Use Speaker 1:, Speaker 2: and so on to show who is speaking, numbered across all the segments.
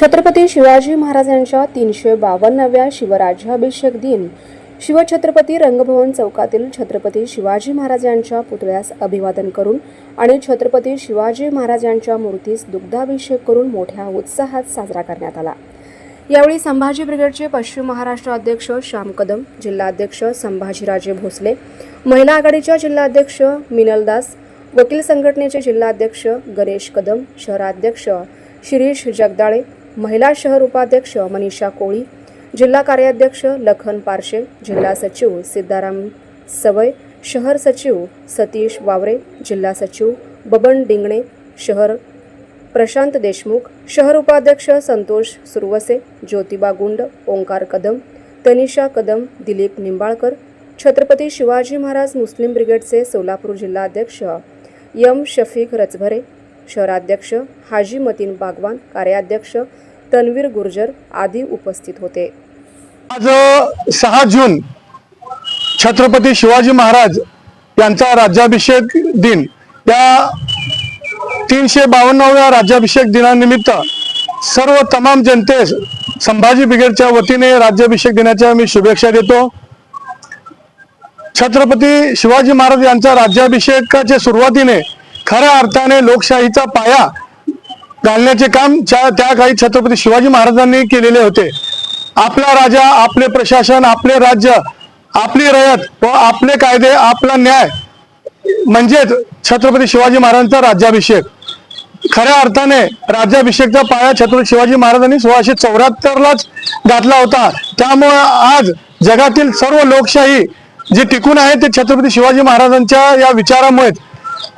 Speaker 1: छत्रपती शिवाजी महाराजांच्या तीनशे बावन्नव्या शिवराज्याभिषेक दिन. शिवछत्रपती रंगभवन चौकातील छत्रपती शिवाजी महाराजांच्या पुतळ्यास अभिवादन करून आणि छत्रपती शिवाजी महाराजांच्या मूर्तीस दुग्धाभिषेक करून मोठ्या उत्साहात साजरा करण्यात आला. यावेळी संभाजी ब्रिगेडचे पश्चिम महाराष्ट्र अध्यक्ष श्याम कदम जिल्हाध्यक्ष संभाजीराजे भोसले महिला आघाडीच्या जिल्हाध्यक्ष मिनलदास वकील संघटनेचे जिल्हाध्यक्ष गणेश कदम शहराध्यक्ष शिरीष जगदाळे महिला शहर उपाध्यक्ष मनीषा कोळी जिल्हा कार्याध्यक्ष लखन पारशे जिल्हा सचिव सिद्धाराम सवय शहर सचिव सतीश वावरे जिल्हा सचिव बबन डिंगणे शहर प्रशांत देशमुख शहर उपाध्यक्ष संतोष सुरवसे ज्योतिबा गुंड ओंकार कदम तनिषा कदम दिलीप निंबाळकर छत्रपती शिवाजी महाराज मुस्लिम ब्रिगेडचे सोलापूर जिल्हाध्यक्ष यम शफीक रचभरे शहराध्यक्ष हाजी मतीन बागवान कार्याध्यक्ष तन्वीर गुर्जर आदी उपस्थित होते.
Speaker 2: आज सहा जून छत्रपती शिवाजी महाराज यांचा राज्याभिषेक दिन. या तीनशे बावन्नाव्या राज्याभिषेक दिनानिमित्त सर्व तमाम जनतेस संभाजी ब्रिगेडच्या वतीने राज्याभिषेक दिनाच्या मी शुभेच्छा देतो. छत्रपती शिवाजी महाराज यांचा राज्याभिषेकाच्या सुरुवातीने खऱ्या अर्थाने लोकशाहीचा पाया घालण्याचे काम त्या त्या काही छत्रपती शिवाजी महाराजांनी केलेले होते. आपला राजा आपले प्रशासन आपले राज्य आपली रयत व आपले कायदे आपला न्याय म्हणजेच छत्रपती शिवाजी महाराजांचा राज्याभिषेक. खऱ्या अर्थाने राज्याभिषेकचा पाया छत्रपती शिवाजी महाराजांनी सोळाशे चौऱ्याहत्तरलाच घातला होता. त्यामुळे आज जगातील सर्व लोकशाही जी टिकून आहे ते छत्रपती शिवाजी महाराजांच्या या विचारामुळे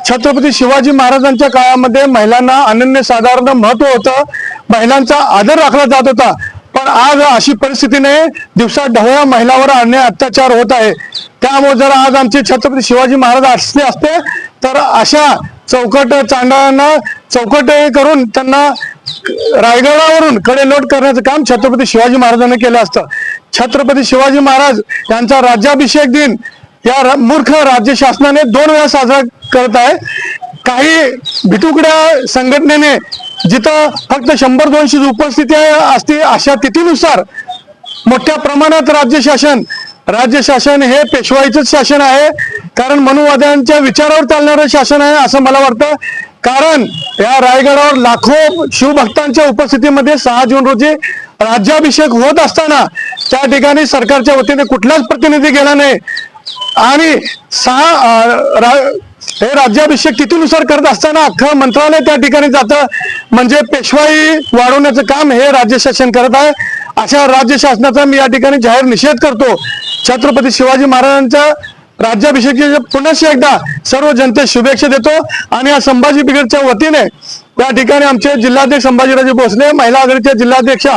Speaker 2: छत्रपती शिवाजी महाराजांच्या काळामध्ये महिलांना अनन्यसाधारण महत्त्व होतं. महिलांचा आदर राखला जात होता. पण आज अशी परिस्थितीने नाही दिवसा ढवळ्या महिलावर अन्याय अत्याचार होत आहे. त्यामुळे जर आज आमचे छत्रपती शिवाजी महाराज असले असते तर अशा चौकट चांडाळांना चौकट करून त्यांना रायगडावरून कडेलोट करण्याचं काम छत्रपती शिवाजी महाराजांनी केलं असतं. छत्रपती शिवाजी महाराज यांचा राज्याभिषेक दिन या मूर्ख राज्य शासनाने दोन वेळा साजरा करत आहे. काही भिटुकड्या संघटनेने जिथं फक्त शंभर दोनशे उपस्थिती असते अशा तिथीनुसार मोठ्या प्रमाणात राज्य शासन राज्य शासन हे पेशवाईचंच शासन आहे. कारण मनुवाद्यांच्या विचारावर चालणारं शासन आहे असं मला वाटतं. कारण या रायगडावर लाखो शिवभक्तांच्या उपस्थितीमध्ये सहा जून रोजी राज्याभिषेक होत असताना त्या ठिकाणी सरकारच्या वतीने कुठलाच प्रतिनिधी गेला नाही. आणि सहा रा- हे राज्याभिषेक तिथीनुसार करत असताना अख्खं मंत्रालय त्या ठिकाणी जातं. म्हणजे पेशवाई वाढवण्याचं काम हे राज्य शासन करत आहे. अशा राज्य शासनाचा मी या ठिकाणी जाहीर निषेध करतो. छत्रपती शिवाजी महाराजांच्या राज्याभिषेकाच्या पुन्हा एकदा सर्व जनतेस शुभेच्छा देतो. आणि या संभाजी ब्रिगेडच्या वतीने या ठिकाणी आमचे जिल्हाध्यक्ष संभाजीराजे भोसले महिला आघाडीच्या जिल्हाध्यक्षा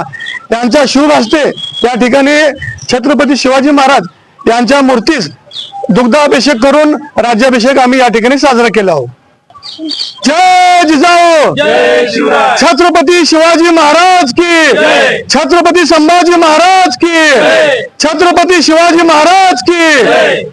Speaker 2: यांच्या शुभ हस्ते या ठिकाणी छत्रपती शिवाजी महाराज यांच्या मूर्तीस दुग्धाभिषेक करून राज्याभिषेक आम्ही या ठिकाणी साजरा केला आहोत. जय जिजाऊ! छत्रपती शिवाजी महाराज की. छत्रपती संभाजी महाराज की. छत्रपती शिवाजी महाराज की!